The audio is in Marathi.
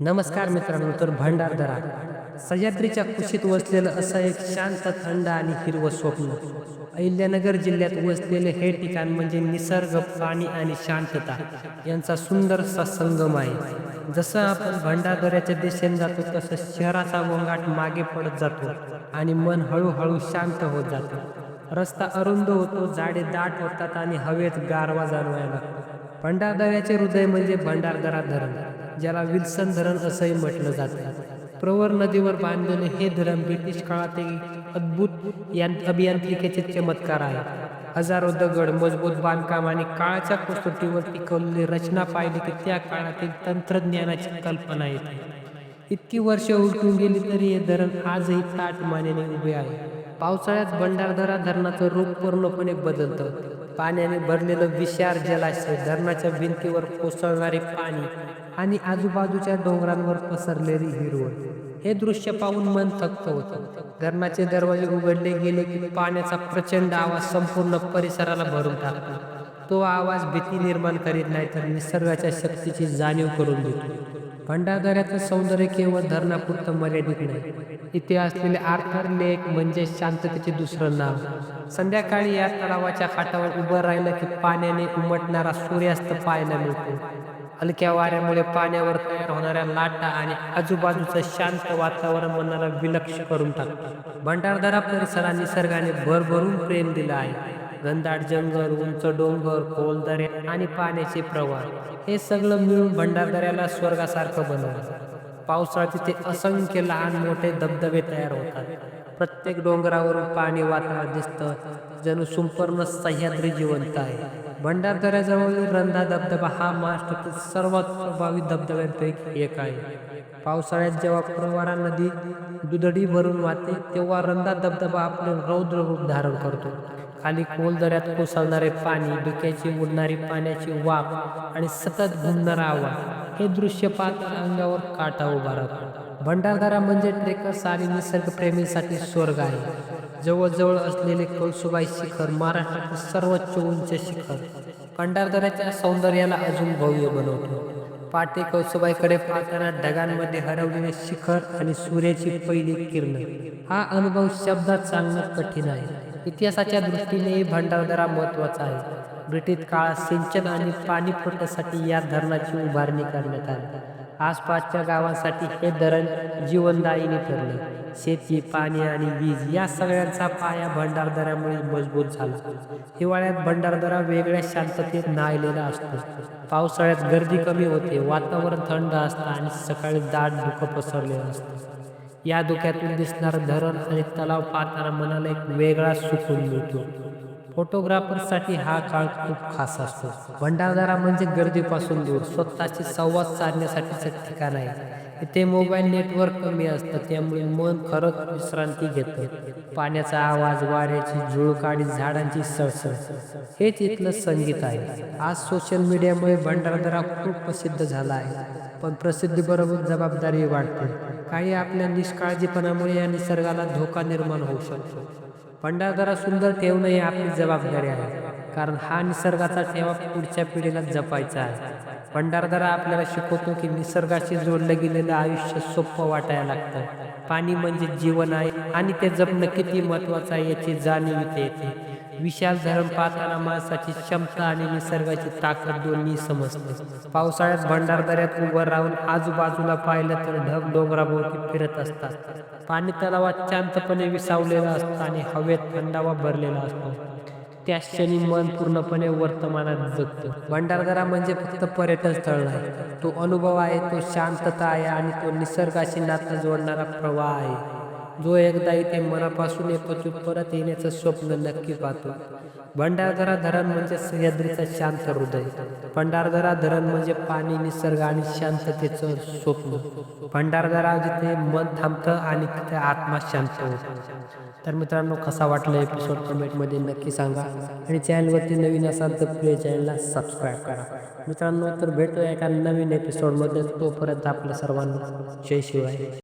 नमस्कार मित्रांनो तर भंडारदरा सह्याद्रीच्या कुशीत वसलेलं असं एक शांत थंड आणि हिरवं स्वप्न. अहिल्यानगर जिल्ह्यात वसलेले हे ठिकाण म्हणजे निसर्ग पाणी आणि शांतता यांचा सुंदरसा संगम आहे. जसं आपण भंडारदऱ्याच्या दिशेने जातो तसं शहराचा गोंगाट मागे पडत जातो आणि मन हळूहळू शांत होत जातं. रस्ता अरुंद होतो झाडे दाट होतात आणि हवेत गारवा जाणवायला. भंडारदऱ्याचे हृदय म्हणजे भंडारदरा धरण. ज्याला विल्सन धरण असंही म्हटलं जातं. प्रवर नदीवर बांधलेले हे धरण ब्रिटिश काळातील अद्भुत यां अभियांत्रिकेचे चमत्कार आहे हजारो दगड मजबूत बांधकाम आणि काळाच्या कसोटीवर टिकवलेली रचना पाहिली की त्या काळातील तंत्रज्ञानाची कल्पना येते. इतकी वर्ष उलटून गेली तरी हे धरण आजही ताट मानेने उभे आहे. पावसाळ्यात भंडारदरा धरणाचं रूप पूर्णपणे बदलतं. पाण्याने भरलेलं विशार जलाशय धरणाच्या भिंतीवर कोसळणारे पाणी आणि आजूबाजूच्या डोंगरांवर पसरलेली हिरवळ हे दृश्य पाहून मन थक्त होतं. धरणाचे दरवाजे उघडले गेले की पाण्याचा प्रचंड आवाज संपूर्ण परिसराला भरून टाकतो तो आवाज भीती निर्माण करीत नाही तर निसर्गाच्या शक्तीची जाणीव करून देतो. भंडारदऱ्याचं सौंदर्य केवळ धरणापुरतं मर्यादित नाही. इथे असलेले आर्थर लेक म्हणजे शांततेचे दुसरं नाव. संध्याकाळी या तलावाच्या काठावर उभं राहिलं की पाण्याने उमटणारा सूर्यास्त पाहायला मिळतो. हलक्या वाऱ्यामुळे पाण्यावर तयार होणाऱ्या लाटा आणि आजूबाजूचं शांत वातावरण मनाला विलक्ष करून टाकतात. भंडारदरा परिसरात निसर्गाने भरभरून प्रेम दिलं आहे. घनदाट जंगल उंच डोंगर खोल दरे आणि पाण्याचे प्रवाह हे सगळं मिळून भंडारदऱ्याला स्वर्गासारखं बनवलं. पावसाळ्यात तिथे असंख्य लहान मोठे धबधबे तयार होतात. प्रत्येक डोंगरावरून पाणी वातावरण दिसतं. जणू संपूर्ण सह्याद्री जिवंत आहे. भंडारदऱ्याजवळील रंधा धबधबा हा महाराष्ट्रातील सर्वात प्रभावी धबधब्यांपैकी एक आहे. पावसाळ्यात जेव्हा प्रवारा नदी दुधडी भरून वाहते तेव्हा रंधा धबधबा आपले रौद्र रूप धारण करतो. खाली खोल दऱ्यात कोसळणारे पाणी डोक्याची उडणारी पाण्याची वाफ आणि सतत घुमणारा आवाज हे दृश्य पाहता अंगावर काटा उभा राहतो. भंडारदरा म्हणजे ट्रेकर्स आणि निसर्गप्रेमींसाठी स्वर्ग आहे. जवळजवळ असलेले कळसुबाई शिखर महाराष्ट्रातील सर्वोच्च उंच शिखर. पंढरदऱ्याच्या सौंदर्याला अजून भव्य बनवतो. पाटे कळसुबाईकडे पाहताना ढगांमध्ये हरवलेले शिखर आणि सूर्याची पहिली किरण. हा अनुभव शब्दात सांगणं कठीण आहे. इतिहासाच्या दृष्टीनेही भंडारदरा महत्त्वाचा आहे. ब्रिटिश काळात सिंचन आणि पाणी पुरवठ्यासाठी या धरणाची उभारणी करण्यात आली. आसपासच्या गावांसाठी हे धरण जीवनदायीने ठरले. शेती पाणी आणि वीज या सगळ्यांचा पाया भंडारदऱ्यामुळे मजबूत झाला. हिवाळ्यात भंडारदरा वेगळ्या शांततेत नायलेला असतो. पावसाळ्यात गर्दी कमी होते वातावरण थंड असतं आणि सकाळी दाट धुकं पसरलेलं असतं. या धुक्यातून दिसणारं धरण आणि तलाव पाहताना मनाला एक वेगळा सुकून मिळतो. फोटोग्राफरसाठी हा काळ खूप खास असतो. भंडारदरा म्हणजे गर्दीपासून दूर. स्वतःची संवाद साधण्यासाठीचं ठिकाण आहे. इथे मोबाईल नेटवर्क कमी असतं. त्यामुळे मन खरंच विश्रांती घेतं. पाण्याचा आवाज वाऱ्याची झुळूक आणि झाडांची सळसळ. हेच इथलं संगीत आहे. आज सोशल मीडियामुळे भंडारदरा खूप प्रसिद्ध झाला आहे. पण प्रसिद्धीबरोबर जबाबदारी वाढते. काही आपल्या निष्काळजीपणामुळे या निसर्गाला धोका निर्माण होऊ शकतो. भंडारदरा सुंदर ठेवणं ही आपली जबाबदारी आहे. कारण हा निसर्गाचा ठेवा पुढच्या पिढीला जपायचा आहे. भंडारदरा आपल्याला शिकवतो की निसर्गाशी जोडलं गेलेलं आयुष्य सोपं वाटायला लागतं. पाणी म्हणजे जीवन आहे आणि ते जपणं किती महत्वाचं आहे याची जाणीव इथे येते. विशाल धरण पाहताना माणसाची क्षमता आणि निसर्गाची ताकद दोन्ही समजते. पावसाळ्यात भंडारदऱ्यात उभं राहून आजूबाजूला पाहिलं तर ढग डोंगराभोवती फिरत असतात. पाणी तलावात शांतपणे विसावलेला असतं आणि हवेत थंडावा भरलेला असतो. त्या क्षणी मन पूर्णपणे वर्तमानात जगतं. भंडारदरा म्हणजे फक्त पर्यटन स्थळ नाही. तो अनुभव आहे तो शांतता आहे आणि तो निसर्गाशी नातं जोडणारा प्रवाह आहे. जो एकदा इथे मनापासून येतो परत येण्याचं स्वप्न नक्की पाहतो. भंडारदरा धरण म्हणजे सह्याद्रीचा शांत हृदय. भंडारदरा धरण म्हणजे पाणी निसर्ग आणि शांततेचं स्वप्न. भंडारदरा जिथे मन थांबतं आणि तिथे आत्मा शांत होतो. तर मित्रांनो कसा वाटला एपिसोड कमेंटमध्ये नक्की सांगा. आणि चॅनलवरती नवीन असाल तर प्ले चॅनलला सबस्क्राईब करा. मित्रांनो तर भेटूया एका नवीन एपिसोडमध्ये तोपर्यंत आपल्या सर्वांना जय शिवाय.